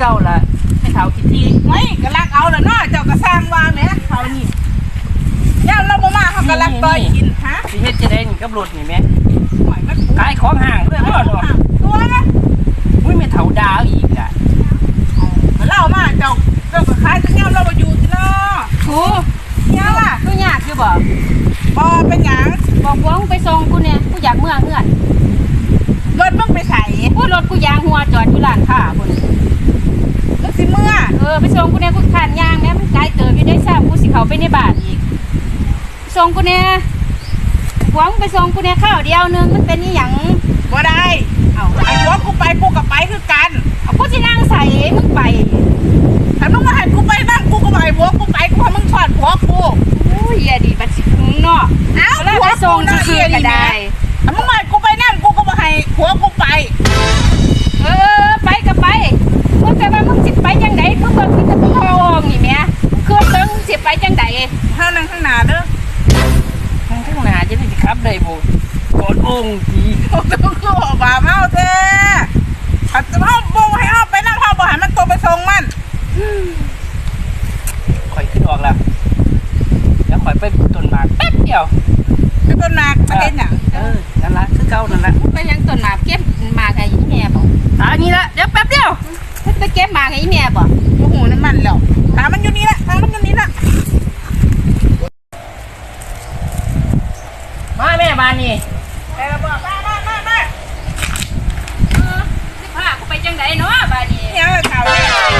ทีไว้ก็ลักเอาแล้วเนาะเจ้าก็สร้างว่าแหมเขานี่ย่ามเราบ่มาเขาก็ลักต่อยกินฮะสิเฮ็ดจะได้นี่กับรถนี่แม่หอยมันขายของห่างเรื่องบ่ดอกตัวนะอุ้ยแม่เฒ่าดาวอีกอะเล่ามาเจ้าเจ้าก็ขายจังย่ามเราบ่อยู่ติเนาะกูเนี่ยล่ะกูยากอยู่บ่บ่เป็นหยังบอกว่ามึงไปส่งกูเนี่ยกูอยากเมื่อเฮือนรถมึงไปใส่กูรถกูยางหัวจอดอยู่ร้านค้าพุ่นมึง สิเมื่อเออไปส่งกูเนี่ยกูขานยางแม่มันไกลเติบอยู่ได้ซ้ำกูสิเข้าไปในบ้านอีกส่งกูเนี่ยหวังไปส่งกูเนี่ยข้าวเดียวหนึงมันเป็นอีหยังบ่ได้เอาไอ้หัวกูไปกูก็ไปคือกันเอากูสินั่งใส่มึงไปถ้ามึงมาให้กูไปนั่งกูก็บ่ให้หัวกูไปกูให้มึงถอดหัวกู โอ้ยอย่าดีบัดสิคุงเนาะเอ้าแล้วไปส่งซื่อๆก็ได้ถ้ามึงมาให้กูไปนั่งกูก็บ่ให้หัวกูไป เออไปก็ไปมึงแต่ว่ามึงสิไปจังไดมึงเบิ่งมีแต่ผู้ทองนี่แหม่คือเบิ่งสิไปจังได ห้านั่งข้างหน้าเด้อทางข้างหน้าจะได้สิขับได้บ่กดองค์ทีต้องคือว่าบาเมาแท้ถ้าจะเฮาบ่ให้เฮาไปนั่งเฮาบ่ให้มันตรงไปส่งมันข่อยขึ้นออกแล้วแล้วข่อยไปต้นหมากแป๊บเดียวคือต้นนาประเด็นหยังเออนั่นละคือเก่านั่นละไปยังต้นหมากเก็บหมากให้อีแม่บ่อ่านี่ละเดี๋ยวแป๊บเดียวไปเก็บหมากให้อีแม่บ่โอ้โหน้ำมันแล้วถามมันอยู่นี่ละถามมันอยู่นี่ละ มาแม่บ้านนี่ แต่บอกมามามามาเออสิพากูไปจังไดเนาะบัดนี้ เนี่ยข่าวเนี่ยไอ้ป้านั่งสุดท้ายทีละเจ้า